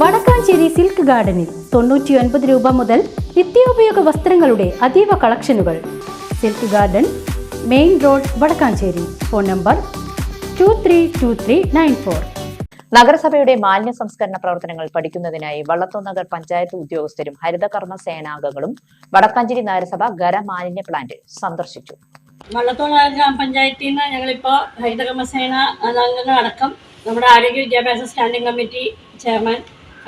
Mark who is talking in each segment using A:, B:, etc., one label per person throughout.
A: Vadakkanchery silk ഗാർഡനിൽ തൊണ്ണൂറ്റിയൊൻപത് രൂപ മുതൽ നിത്യോപയോഗ വസ്ത്രങ്ങളുടെ അതീവ കളക്ഷനുകൾ. Silk garden main road Vadakkanchery. Phone number two three two three nine four.
B: നഗരസഭയുടെ മാലിന്യ സംസ്കരണ പ്രവർത്തനങ്ങൾ പഠിക്കുന്നതിനായി വള്ളത്തോൾ നഗർ പഞ്ചായത്ത് ഉദ്യോഗസ്ഥരും ഹരിതകർമ്മ സേനാംഗങ്ങളും വടക്കാഞ്ചേരി നഗരസഭ ഖര മാലിന്യ പ്ലാന്റ് സന്ദർശിച്ചു.
C: വള്ളത്തോൾ ഗ്രാമപഞ്ചായത്തിൽ നിന്ന് ഞങ്ങളിപ്പോൾ ഹരിതകർമ്മസേന അംഗങ്ങൾ അടക്കം നമ്മുടെ ആരോഗ്യ വിദ്യാഭ്യാസ സ്റ്റാൻഡിംഗ് കമ്മിറ്റി ചെയർമാൻ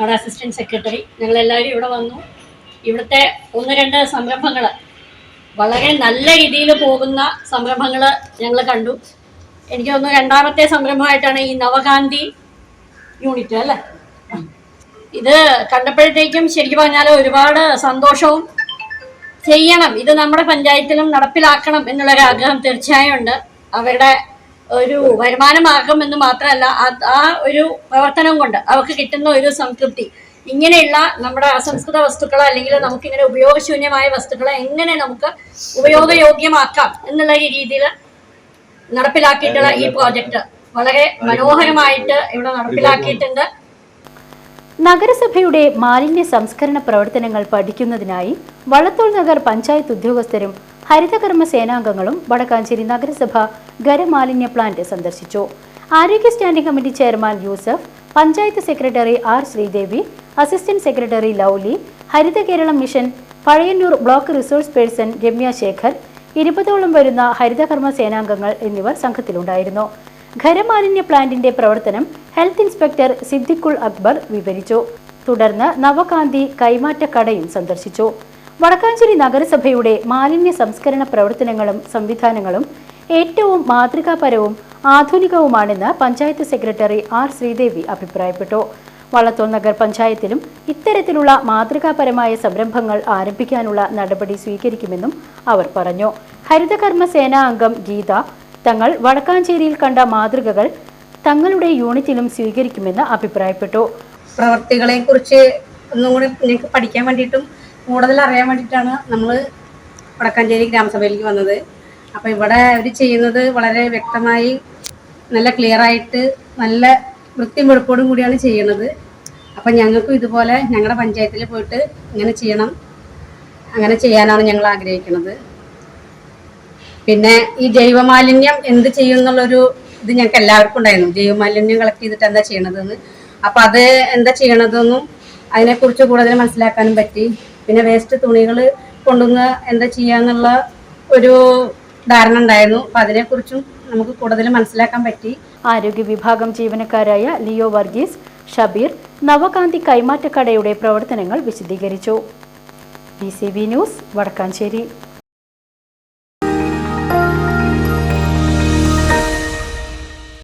C: നമ്മുടെ അസിസ്റ്റന്റ് സെക്രട്ടറി ഞങ്ങളെല്ലാവരും ഇവിടെ വന്നു. ഇവിടുത്തെ ഒന്ന് രണ്ട് സംരംഭങ്ങൾ വളരെ നല്ല രീതിയിൽ പോകുന്ന സംരംഭങ്ങൾ ഞങ്ങൾ കണ്ടു. എനിക്ക് തോന്നുന്നു രണ്ടാമത്തെ സംരംഭമായിട്ടാണ് ഈ നവഗാന്ധി യൂണിറ്റ് അല്ലേ? ഇത് കണ്ടപ്പോഴത്തേക്കും ശരിക്കും പറഞ്ഞാൽ ഒരുപാട് സന്തോഷവും ചെയ്യണം. ഇത് നമ്മുടെ പഞ്ചായത്തിലും നടപ്പിലാക്കണം എന്നുള്ളൊരു ആഗ്രഹം തീർച്ചയായും ഉണ്ട്. അവരുടെ ഒരു വരുമാന മാർഗം എന്ന് മാത്രമല്ല ആ ഒരു പ്രവർത്തനം കൊണ്ട് അവർക്ക് കിട്ടുന്ന ഒരു സംതൃപ്തി. ഇങ്ങനെയുള്ള നമ്മുടെ അസംസ്കൃത വസ്തുക്കളോ അല്ലെങ്കിൽ നമുക്ക് ഇങ്ങനെ ഉപയോഗശൂന്യമായ വസ്തുക്കളെ എങ്ങനെ നമുക്ക് ഉപയോഗയോഗ്യമാക്കാം എന്നുള്ള ഈ രീതിയിൽ നടപ്പിലാക്കിയിട്ടുള്ള ഈ പ്രോജക്റ്റ് വളരെ മനോഹരമായിട്ട് ഇവിടെ നടപ്പിലാക്കിയിട്ടുണ്ട്.
A: നഗരസഭയുടെ മാലിന്യ സംസ്കരണ പ്രവർത്തനങ്ങൾ പഠിക്കുന്നതിനായി വള്ളത്തോൾ നഗർ പഞ്ചായത്ത് ഉദ്യോഗസ്ഥരും ഹരിതകർമ്മ സേനാംഗങ്ങളും വടക്കാഞ്ചേരി നഗരസഭ ഖരമാലിന്യ പ്ലാന്റ് സന്ദർശിച്ചു. ആരോഗ്യ standing committee chairman Yusuf panchayat secretary R Sreedevi assistant secretary Lovely Haritha Keralam mission Pazhayannur block resource person Ramya Sekhar ഇരുപതോളം വരുന്ന ഹരിതകർമ്മ സേനാംഗങ്ങൾ എന്നിവർ സംഘത്തിലുണ്ടായിരുന്നു. ഖരമാലിന്യ പ്ലാന്റിന്റെ പ്രവർത്തനം ഹെൽത്ത് ഇൻസ്പെക്ടർ സിദ്ദിഖുൾ അക്ബർ വിവരിച്ചു. തുടർന്ന് നവകാന്തി കൈമാറ്റ കടയും സന്ദർശിച്ചു. വടക്കാഞ്ചേരി നഗരസഭയുടെ മാലിന്യ സംസ്കരണ പ്രവർത്തനങ്ങളും സംവിധാനങ്ങളും ഏറ്റവും മാതൃകാപരവും ആധുനികവുമാണെന്ന് പഞ്ചായത്ത് സെക്രട്ടറി ആർ ശ്രീദേവി അഭിപ്രായപ്പെട്ടു. വള്ളത്തോൾ നഗർ പഞ്ചായത്തിലും ഇത്തരത്തിലുള്ള മാതൃകാപരമായ സംരംഭങ്ങൾ ആരംഭിക്കാനുള്ള നടപടി സ്വീകരിക്കുമെന്നും അവർ പറഞ്ഞു. ഹരിതകർമ്മ സേനാ അംഗം ഗീത തങ്ങൾ വടക്കാഞ്ചേരിയിൽ കണ്ട മാതൃകകൾ തങ്ങളുടെ യൂണിറ്റിലും സ്വീകരിക്കുമെന്ന് അഭിപ്രായപ്പെട്ടു.
D: പ്രവർത്തികളെ കുറിച്ച് ഒന്നും പഠിക്കാൻ വേണ്ടിയിട്ടും കൂടുതൽ അറിയാൻ വേണ്ടിയിട്ടാണ് നമ്മൾ വടക്കാഞ്ചേരി ഗ്രാമസഭയിലേക്ക് വന്നത്. അപ്പോൾ ഇവിടെ അവർ ചെയ്യുന്നത് വളരെ വ്യക്തമായി നല്ല ക്ലിയർ ആയിട്ട് നല്ല വൃത്തിയും വെളുപ്പോടും കൂടിയാണ് ചെയ്യണത് അപ്പം ഞങ്ങൾക്കും ഇതുപോലെ ഞങ്ങളുടെ പഞ്ചായത്തിൽ പോയിട്ട് ഇങ്ങനെ ചെയ്യണം. അങ്ങനെ ചെയ്യാനാണ് ഞങ്ങൾ ആഗ്രഹിക്കുന്നത് പിന്നെ ഈ ജൈവമാലിന്യം എന്ത് ചെയ്യും എന്നുള്ളൊരു ഇത് ഞങ്ങൾക്ക് എല്ലാവർക്കും ഉണ്ടായിരുന്നു. ജൈവമാലിന്യം കളക്ട് ചെയ്തിട്ട് എന്താ ചെയ്യണതെന്ന്. അപ്പം അത് എന്താ ചെയ്യണതെന്നും അതിനെക്കുറിച്ച് കൂടുതൽ മനസ്സിലാക്കാനും പറ്റി. പിന്നെ വേസ്റ്റ് തുണികൾ കൊണ്ടുവന്ന് എന്താ ചെയ്യാന്നുള്ള ഒരു ധാരണ ഉണ്ടായിരുന്നു. അപ്പൊ അതിനെക്കുറിച്ചും നമുക്ക് കൂടുതൽ മനസ്സിലാക്കാൻ പറ്റി.
A: ആരോഗ്യ വിഭാഗം ജീവനക്കാരായ ലിയോ വർഗീസ് ഷബീർ നവകാന്തി കൈമാറ്റക്കടയുടെ പ്രവർത്തനങ്ങൾ വിശദീകരിച്ചു. B C B news Vadakkanchery.